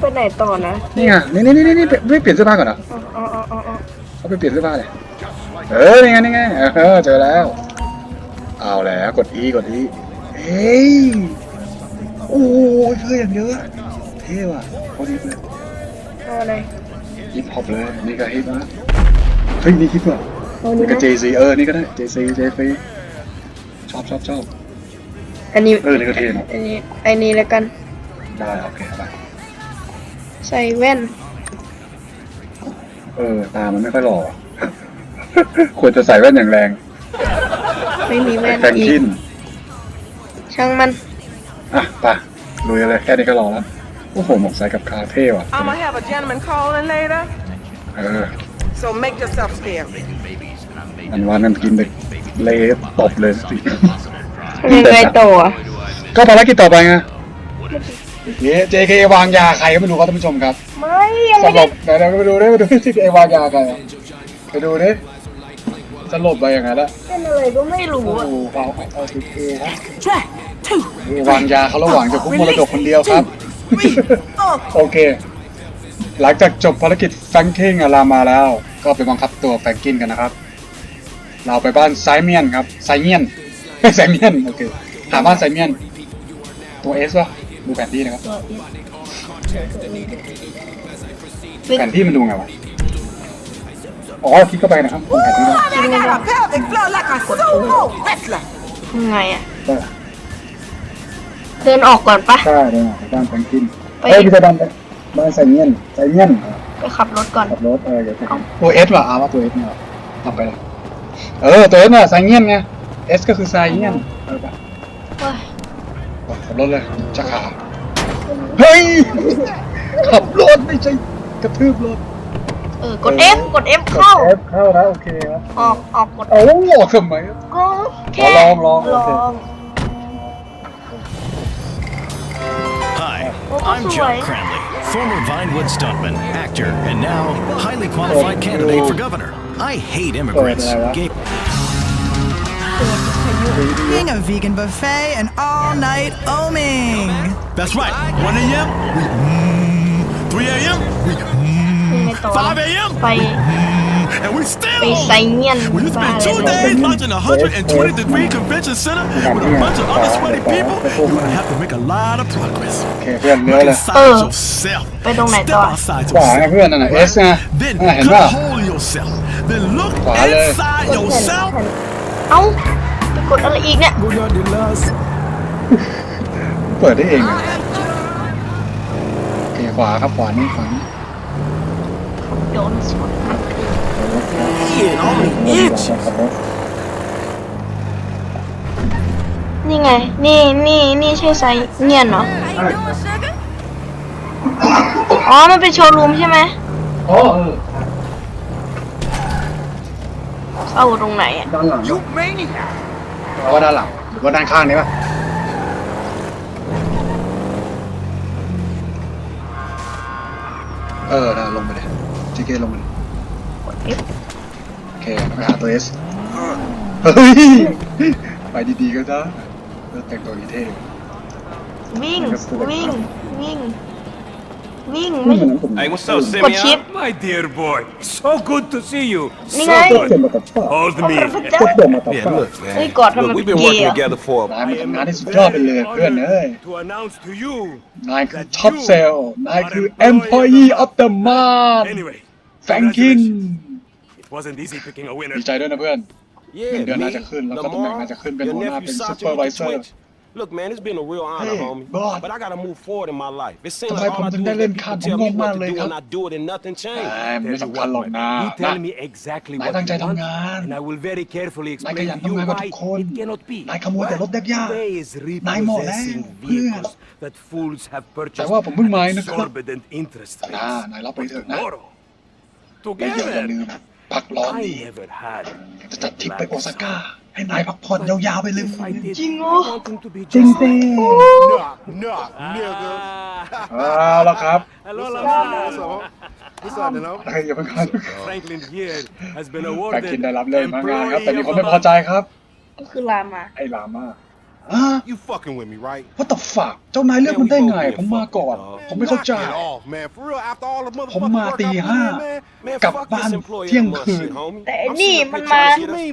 ไปไหนต่อนะนี่ไงนี่นี่นี่นี่ไม่เปลี่ยนเสื้อผ้าก่อนเหรออ๋ออ๋ออ๋ออ๋อเขาไปเปลี่ยนเสื้อผ้าเลยเออนี่ไงนี่ไงเออเจอแล้ว เอาแล้วกด E กด E เฮ้ยโอ้ยเพื่ออย่างเยอะเท่ว่ะพอดีเลยเอาอะไรฮิปฮอปเลยนี่ก็ฮิปนะเฮ้ยนี่ฮิปว่ะเอานี่นี้ก็นะ JC เออนี่ก็ได้ JC JC ชอบชอบชอบอันนี้เออนี่ก็เท่เนอะอันนี้อันนี้แล้วกันได้โอเคไป ใส่แว่น เออ ตามันไม่ค่อยหล่อ ควรจะใส่แว่นอย่างแรงไม่มีแว่นแฟนอีกิกนช่างมัน อะไปลุยกันเลยแค่นี้ก็รอแล้วโอ้โหหมวกใส่กับคาเท่ว่ะ I'm gonna have a gentleman calling later, เออ so make yourself scarce. อันวันนั้นกินเด็กเละตบเลยสิ ยังไงต่ออะก็ภารกิจต่อไปไง เย้ JK วางยาใครก็ไม่รู้ครับท่านผู้ชมครับไม่ยังสไม่ลได้บไหนๆก็ไปดูดิไปดู JK วางยาใครอะไปดูดิสลบไปยังไงละเป็นอะไรก็ไม่รู้โอ้อะโหวางเอา JK ครับวางยาเขาระหว่างจะคุกมรดกคนเดียวครับโอเค หลังจากจบภารกิจแฟรงกิ้งอารามาแล้ว ก็ไปบังคับตัวแฟรงกินกันนะครับ เราไปบ้านไซเมียนครับไซเมียนไม่ไซเมียนโอเคหาบ้านไซเมียนตัวเอสวะ ดูแผนที่นะครับ แผนที่มันดูไงวะ อ๋อคลิกเข้าไปนะครับดูแผนที่นะจริงไหม Got a pelvic flow like a sumo wrestler. ยังไงอะก็เดินออกก่อนปะใช่เลยไปบ้านแฟรงกินไปเอ้ยไม่ใช่บ้านบ้านไซเมียนไซเมียนไปขับรถก่อน ขับรถเออเดี๋ยวจะตัวเอสว่ะอาว่าตัวเอสเนี่ยทำไปเลยเออตัวเอสน่ะไซเงียนไงเอสก็คือไซเงียนเออไปเฮ้ยขับ รถเลยจะขาเฮ้ย ขับรถไม่ใช่กระทืบรถ เออกด F กด F เข้า เอฟเข้าแล้วโอเคครับ ออกออกกด โอ้โหทำไม ก็แค่ ลองลอง ล โอเค อง Hi, Oh, I'm that's John right. Cranley, former Vinewood stuntman, actor, and now highly qualified candidate for governor. I hate immigrants. Oh, yeah. Gay- being a vegan buffet and all night oming. That's right. 1 a.m. We mm, 3 a.m. Mm, we 5 a.m. We, and we still. We spent two days launching a 120 degree convention center with a bunch of unsweaty people. You're gonna have to make a lot of progress. Look inside yourself. Step outside yourself. Right? Then cut a hole in yourself. Then look inside yourself. แผ่นเอ้าไปกดอะไรอีกเนี่ย เปิดได้เองอะโอเคขวาครับขวานี่ขวานี่ โดนสวน It only ขับรถนี่ไง นี่นี่นี่ใช่ไซเงียนเหรอ อ๋อ มันเป็นโชว์รูมใช่ไหมอ๋อเออเข้าตรงไหนอะด้านหลัง You maniac. เอาว่าด้านหลังหรือว่าด้านข้างนี้ป่ะเออได้ลงไปเลยจีเกลงไปเลยโอเคไปหาตัวเอสเฮ้ยไปดีๆก็ได้เลือกแต่งตัวดีเท่ วิ่ง วิ่ง วิ่ง วิ่ง ไม่ ไม่ เหมือนผม Hey, what's up, กดชิป Simeon? My dear boy, so good to see you. นี่ไง So เขียน good. มากับป้า Hold me. พวกเดินมากับ Yeah, ป้า look, เฮ้ย man. กอดทำไม Look, เป็ we've น been เกย์ working อ่ะ together for นายมาทำงานที่สุดยอดไปเลยเพื่อนเอ้ย to announce to you. นายคือท็อปเซลนายคือ employee of the month Anyway, แฟรงกิน it wasn't easy picking a winner. ดีใจด้วยนะเพื่อน Yeah, เงินเดือน me, น่าจะขึ้นแล้วก็ตำแหน่ง Lamar, น่าจะขึ้นเป็น your หัวหน้า nephew เป็น Sachi with the supervisor twins. Look, man, it's been a real honor, Hey, homie. God. But I gotta move forward in my life. It seems ทำไม like ผม all I ถึง do ได้ is เล่น let ข้าม people ผม tell ง me งมาก what เลย to do ครับ and I do it and nothing ไ changed. ม่ Tell สำ you คัญ what, หรอก man, นะ you นะ tell me exactly นาย what ตั้งใจ you ทำ want, งาน and I will very carefully นายข explain ยัน to you ทำงานกว่า why ทุกคน it cannot be. นายขโมยแต่รถยาก Today is นายเหมาะแล้ว repossessing เพื่อน vehicles that fools have แต่ purchased ว่าผมเพิ่งมา at นะครับ exorbitant interest นะ rates. นายรับไปเถอะนะ Tomorrow, และเดี๋ยวอย่า together, ลืมพักร้อน I ดี never had จะจัดทริปไปโอซาก้า ให้นายพักผ่อนยาวๆไปเลย If I did, จริงเหร I อ want him to be จริง just สิ Knock, knock, nigga. เอาละครับ Hello, Lamar. ใครอย่าเพิ่งคัน Franklin here has been แฟน awarded กินได้รับเลื่อนมางานครับ แต่มี Employee คน of ไม่ the พอใจครับ ก็คือลามา ไอ้ลามา You fucking with me, right? What the fuck เจ้านายเลือกมันได้ไง ผมมาก่อน ผมไม่เข้าใจ ผมมาตีห้ากลับบ้านเที่ยงคืน แต่นี่มันมา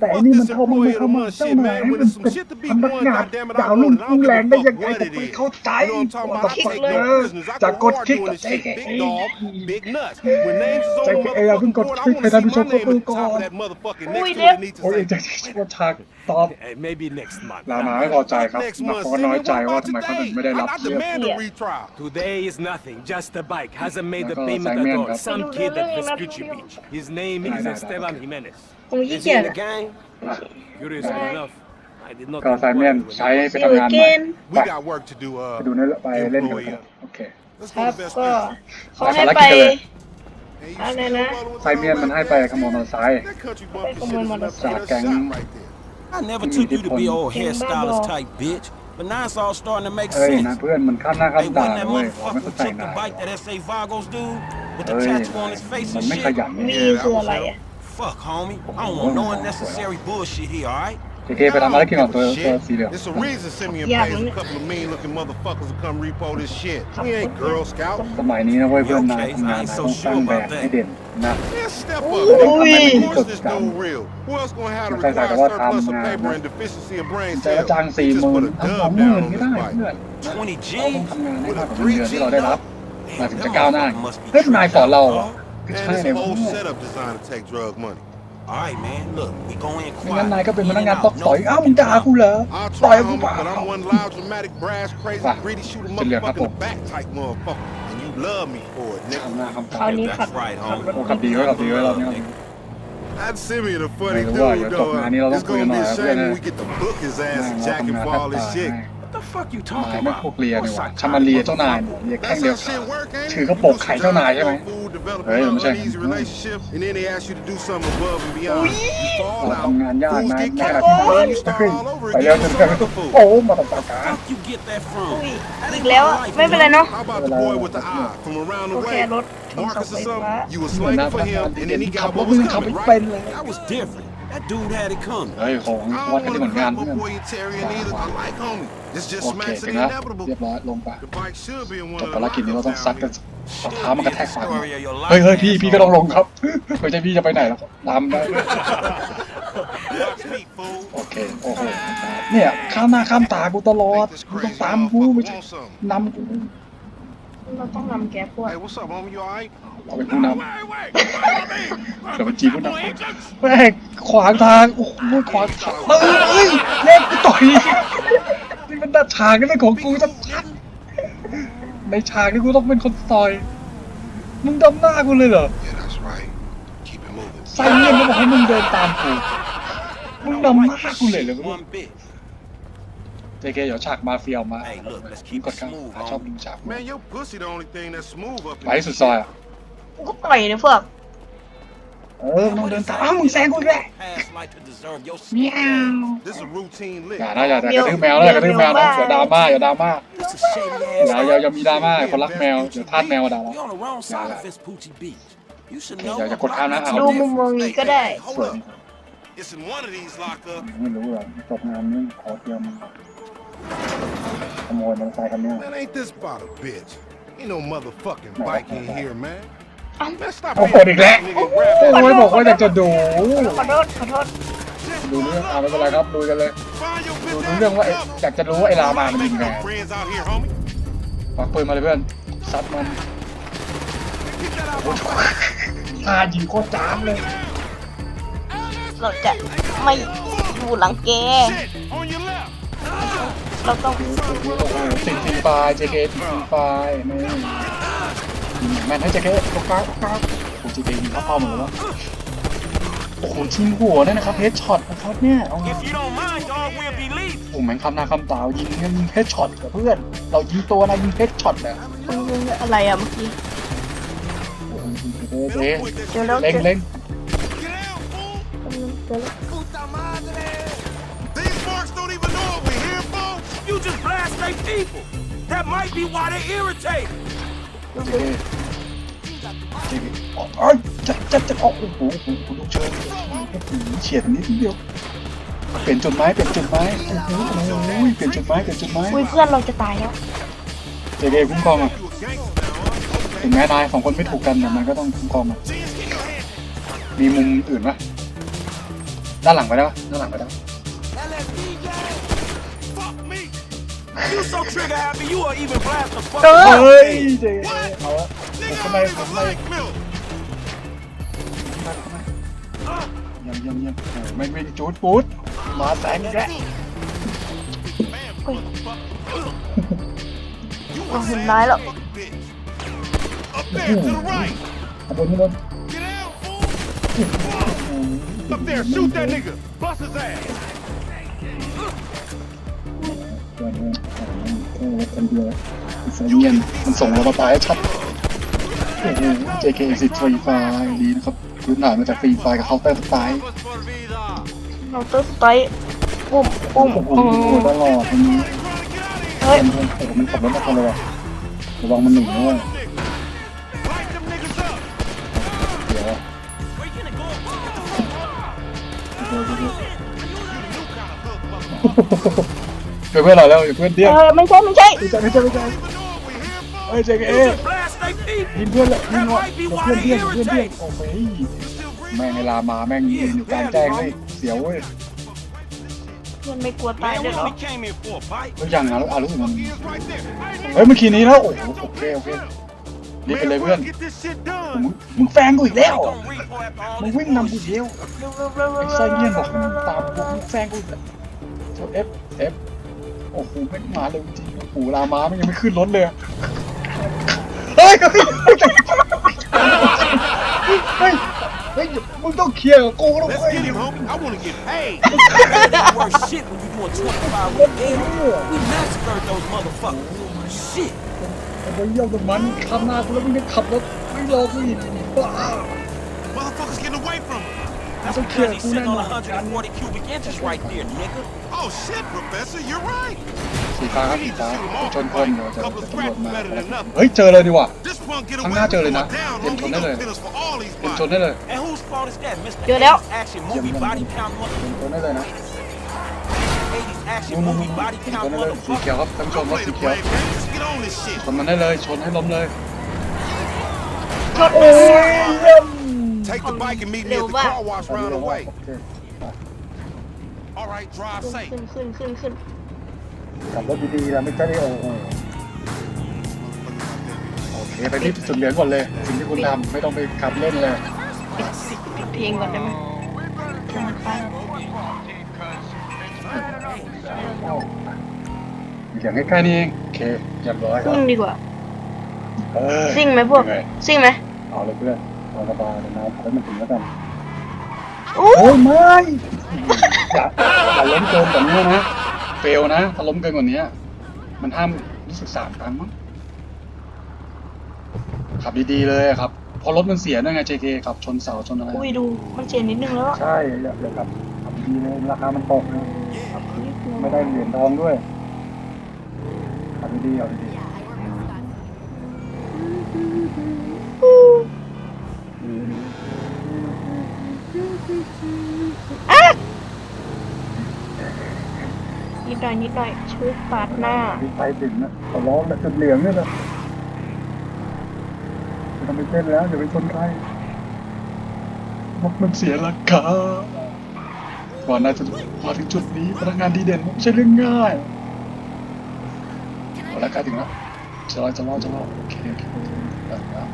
แต่นี่มันเข้ามาไม่เข้ามาเจ้านายมันเป็นพนักงานดาวรุ่นกุ้งแรงได้ยังไงผมไม่เข้าใจว่าตะฟักเลยจากกดคลิกกับใจแข็งใจแข็งเราเพิ่งกดคลิกไปท่านผู้ชมก็เพิ่งก่อนโอ้ยเด็กโอ้ยใจว่าฉากตอบลามาไม่พอใจครับมาเขาก็น้อยใจว่าทำไมเขาถึงไม่ได้รับเลือก Today is nothing, just a bike. Hasn't made the payment at all. Some kid at Vespucci Beach. His name is Esteban Jimenez. Is he in the gang? Curious enough. ก็ไซเมนใช้ไปทำงานใหม่ไปดูนั่นไปเล่นกันโอเคครับก็เขาให้ไปอะไรนะไซเมียนมันให้ไปขโมยมอเตอร์ไซค์จากแก๊ง I never took you to be old hairstylist type bitch, but now it's all starting to make sense. นะเพื่อนมันเข้าหน้าเข้า Hey, ตา wasn't that motherfucker เข้า who ใจ took the bike that SA Vagos dude with the tattoo on his face มั and นไม่ข shit? ยันนี่นี่คืออะไรอ่ะ Fuck, homie. I don't want no unnecessary bullshit here, all right? They gave it. I'm not giving up. It's a reason Simeon yeah, pays a couple of mean looking motherfuckers to come repo this shit. We ain't Girl Scouts. Come on, you know what? We're not. I'm not so sure about that. They didn't. Not. Yeah, step up. Of course this dude real. Who else gonna have a required surplus of paper and deficiency of brain cells? Just put a dub down on this fight. 20 G with a 3 G knock. มาถึงจะก้าวหน้าขึ้นนายสอนเราคือใช่เลย This whole setup designed to take drug money. งั้นนายก็เป็นพนักงานตอกต่อยอ้าวมึงจะหากูเหรอต่อยกูเปล่าจะเหลือครับผมคราวนี้ขับขับดีไว้ขับดีไว้รอบนี้ I'd send me the funny dude though. It's gonna be a shame when we get to book his ass and jack ไม่พวกเรียนี่ว่าชามาเรียเจ้านายเลียแข้งเดียวขาถือกระปกไข่เจ้านายใช่ไหม developing an uneasy relationship, and then they ask you to do something above and beyond. You fall out, fools get kept, and you start all over again with some other. Where the fuck you get that from? That's life, How about the boy with the eye from around the way? Marcus or something? You were slanking for him, and then he got what was coming, right? That was different. That dude had it coming. I don't want to crap before you tear in either. I like homie. This just smacks of the inevitable. The bike should be in one of the lockups down here. เท้ามันกระแทกฝังเฮ้ยเฮ้ยพี่พี่ก็ต้องลงครับไม่ใช่พี่จะไปไหนแล้วตำได้โอเคโอ้โหเนี่ยข้ามหน้าข้ามตากูตลอดกูต้องตามกูไม่ใช่นำกูเราต้องนำแกพวกเราเป็นผู้นำเราเป็นจีผู้นำแม่ขวางทางโอ้โหขวางทางเฮ้ยเล็นกูต่อยนี่มันดัดฉากกันเลยของกูจะพัด ในฉากนี่กูต้องเป็นคนซอย มึงดำหน้ากูเลยเหรอ Yeah, right. Keep it เลียนก็บอกให้มึงเดินตามกู มึงดำหน้ากูเลยเหรอเจเกเดี๋ยวฉากมาเฟียออกมา Hey, กดข้างชอบมึงฉากไปสุดซอยอะ กูก็ต่อยเลยพวก เออมันต้องเดินตามอ้าวมึงแซงกูอีกแล้ว เมียวอย่านะอย่าอย่ากระทืบแมวนะอย่ากระทืบแมวนะอย่าดราม่าอย่าดราม่าอย่าอย่าอย่ามีดราม่าคนรักแมวเดี๋ยวทาสแมวมาด่าเรา อย่าอย่ากดข้ามนะเอา ดูมุมมองนี้ก็ได้ สวย It's in one of these locker. ไม่รู้อ่ะตกงานนี่ขอเตรียมขโมยมอเตอร์ไซค์คันเนี้ย Man, ain't this about a bitch? Ain't no motherfucking bike in here, man. เอากดอีกแล้วโอ้ยบอกว่าอยากจะดูขอโทษขอโทษดูเรื่องเอาไม่เป็นไรครับดูกันเลยดูเรื่องว่าอยากจะรู้ว่าไอ้ลามามันยิงไงวางปืนมาเลยเพื่อนซัดมันตายิงโคตรจ้ามเลยเราจะไม่อยู่หลังแกเราต้องติดทีปลายเจเกติดทีปลายไม่ แมนให้จะแค่โอกาสโอกาสผมจะไปยิงเข้าเป้ามือแล้วโอ้โหชิงหัวนั่นนะครับเฮดช็อตนะครับเนี่ยเอาโอ้แม่งคำนาคำตาวยิงยิงเฮดช็อตกับเพื่อน เรายิงตัวนะยิงเฮดช็อตนะอะไรอะเมื่อกี้เจ๊เล่งเล่ง เร็เลโอ้ยจับจับจับโอ้โหคุณคุณลูกเชิญเฉียดนิดเดียวเปลี่ยนจุดไม้เปลี่ยนจุดไม้โอ้โหเปลี่ยนจุดไม้เปลี่ยนจุดไม้เพื่อนเราจะตายแล้วเจเดคุ้มครองอะถึงแม้นายสองคนไม่ถูกกันแต่มันก็ต้องคุ้มครองอะมีมุมอื่นปะด้านหลังไปได้ปะด้านหลังไปได้ You so trigger happy, you will even blast the fuck เออ เฮ้ยเจเอาละผม Nigga, ข้างใน I'm ผม the ข้างใน flag milk. เยี่ยมเยี่ยมเยี่ยมโอ้ไม่ไม่จูดปูดมาแซงอีกแล้ว Bam, motherfucker. เราเห็นร้ายแล้ว Fucking bitch. Up there, to the right. ขบวนข้างบน Get out, fool. Up there, shoot that nigga. Bust his ass. คนเดียวไซเงียนมันส่งเรามาตายชัดโอ้โห JK สิฟรีไฟดีนะครับพื้นฐานมาจากฟรีไฟกับเคาน์เตอร์สไตล์เราเตอร์สไตล์ปุ่มปุ่มโอ้โหตลอดอันนี้เฮ้ยมันโอ้โหมันขับรถมาตลอดระวังมันหนีด้วย Light them niggas up. เดี๋ยวอะ เดี๋ยวเพื่อนเราแล้วอย่าเพื่อนเดี้ยงเออไม่ใช่ไม่ใช่ไม่ใช่ไม่ใช่ไม่ใช่ Even know we here, fool. เฮ้ย JK Blast they people. ยิงเพื่อนละยิง That วะ might be เพื่ why อน they เดี้ยงเพื่อนเดี้ยง irritate. โอ้โหแม่งเวลามาแม่งยืนอยู่กลางแจ้งเลยเสียวเว้ยเพื่อนไม่กลัวตาย Man, เลย we เหรอ only came here for a bite. แล้วยังอะอะรู้สึกมัน He is right there. เฮ้ยเมื่อกี้นี้แล้วโอ้โหโอเคโอเครีบไปเลย Man, เพื่อน let's get this shit มึง done. มึงแฟงกูอีกแล้ว Gonna repo after all มึง this วิ่งนำกูอีกแล้วไอ้ไซเงียนบอกมึงตามกูมึงแฟงกูอีกแล้วโทษ F F โอ้โหไม่งมาเร็วจริงโอ้โหลามาไม่ยังไม่ขึ้นรถเลยอะเฮ้ยเฮ้ยเฮ้ยเฮ้ยเฮ้ยมึงต้องเคลียร์กับกูแล้ว Let's เว้ย get him, homie. I want to get paid. worse shit when you doing 25 with them. We massacred those motherfuckers. Shit. ไอ้บอยเยี่ยมกับมันขับหน้ากูแล้วมึงยังขับรถไม่รอกูอีกบ้า That's don't because care, he's sitting on Kuna. 140 cubic inches right there, nigga. Oh shit, Professor, you're right. สีฟ้าครับสีฟ้าชนคนเดี๋ยวจะ Couple จะ of ตำรวจ scraps มา better than nothing. เฮ้ยเจอเลยดีกว่า This punk get ข้าง away หน้าเจอ with เลยนะ going down, เตรียม homie. ชน He ได้เลย gonna finish for all these เตรียม bodies. ชนได้เลย And whose fault is that, Mr. เจอแล้ว 80s action movie body count mother- เตรียมชนได้เลยนะ 80s action นู่นนู่น movie นู่น body ชน count ได้เลยสี motherfucker. เขียวครับท่านผู้ชม Don't รถ play สี the เขียว brave, man. Just get on this shit. ชนมันได้เลย ชนให้ล้มเลย ชนโอ้ยเยี่ยม Take the bike and meet me at the Little car wash round the way. โอเค All right, drive ขึ้น safe. ขึ้นขึ้นขึ้นขึ้นขับรถดีๆนะไม่ใช่ได้โอ้โหโอเคไปรีบสุดเหลืองก่อนเลย สิ่งที่คุณทำไม่ต้องไปขับเล่นเลยปิดสิปิดเพลงก่อนได้ไหมจะมันไปเอ้ามีเสียงใกล้ๆนี่เองโอเคเรียบร้อยครัซิ่บงดีกว่า เอ้ยซิ่งไหมพวก ยังไงซิ่งไหมเอาเลยเพื่อน เอาสบายเลยนะแล้วมันถึงแล้วกันโอ้ยไม่อย่าอย่าล้มเกินกว่านี้นะเฟลนะถ้าล้มเกินกว่านี้มันห้ามรู้สึกสามครั้งมั้งขับดีๆเลยครับพอรถมันเสียนั่นไง JK ขับชนเสาชนอะไรอุ้ยดูมันเสียนิดนึงแล้วอะใช่อย่าอย่าขับขับดีเลยราคามันตกนะไม่ได้เหรียญทองด้วยขับดีๆเอาดีๆ นิดหน่อยนิดหน่อยชุดปาดหน้าไปถึงนะขอร้องแล้วจุดเหลืองนี่ยนะจะทำไปเต้นแล้วอย่าไปชนใครมันเสียราคาก่อนน่าจะมาถึงจุดนี้พนักงานดีเด่นไม่ใช่เรื่องง่ายเอาละใกล้ถึงแล้วจะรอจะรอจะรอโอเคโอเคได้แล้ว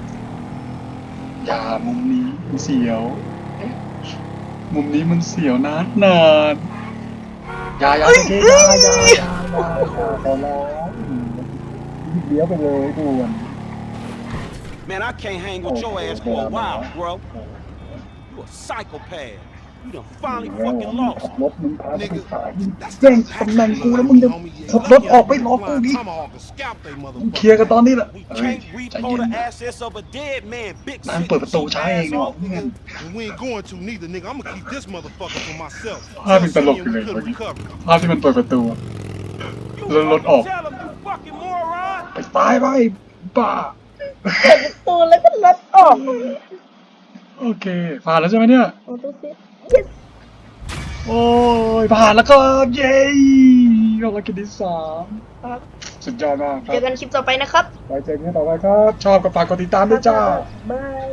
อย่ามุมนี้มันเสียว มุมนี้มันเสียวนานนาน อย่าอย่าอย่าอย่าอย่าขอร้องเลี้ยวไปเลยด่วน Man, I can't hang with your ass for a while, bro. You a psychopath. You done finally แล้ว fucking มึง lost. ขับรถมึงพาไปขายแย่งตำแหน่งกูแล้วมึงจะขับรถออกไปล้อกูอีก Tomahawk and scalp they มึงเคลียร์กันตอนนี้แหละ We เฮ้ย can't ใจ repo เย็น the นะ assets of a dead man, big นั่ง shit. เปิดประตูช้าเองเนาะ asshole. เพื่อน And we ain't going to neither, nigga. I'm gonna keep this motherfucker for myself. ภาพเป็นตลกอยู่เลย We เมื่อ could've กี้ recovered. ภาพที่มันเปิดประตู You Little fucking load off. tell him, you fucking moron. ไปตายไปบ้าตูนแล้วก็รถออกโอเคผ่านแล้วใช่ไหมเนี่ย โอ้ตัวซิ โโอ้ยผ่านแล้วก็เย้ภารกิจที่สามครับสุดยอดมากครัเจอบกันคลิปต่อไปนะครับไว้เจอกันต่อไปครับ ชอบก็ฝากกดติดตามด้วยจ้า บาย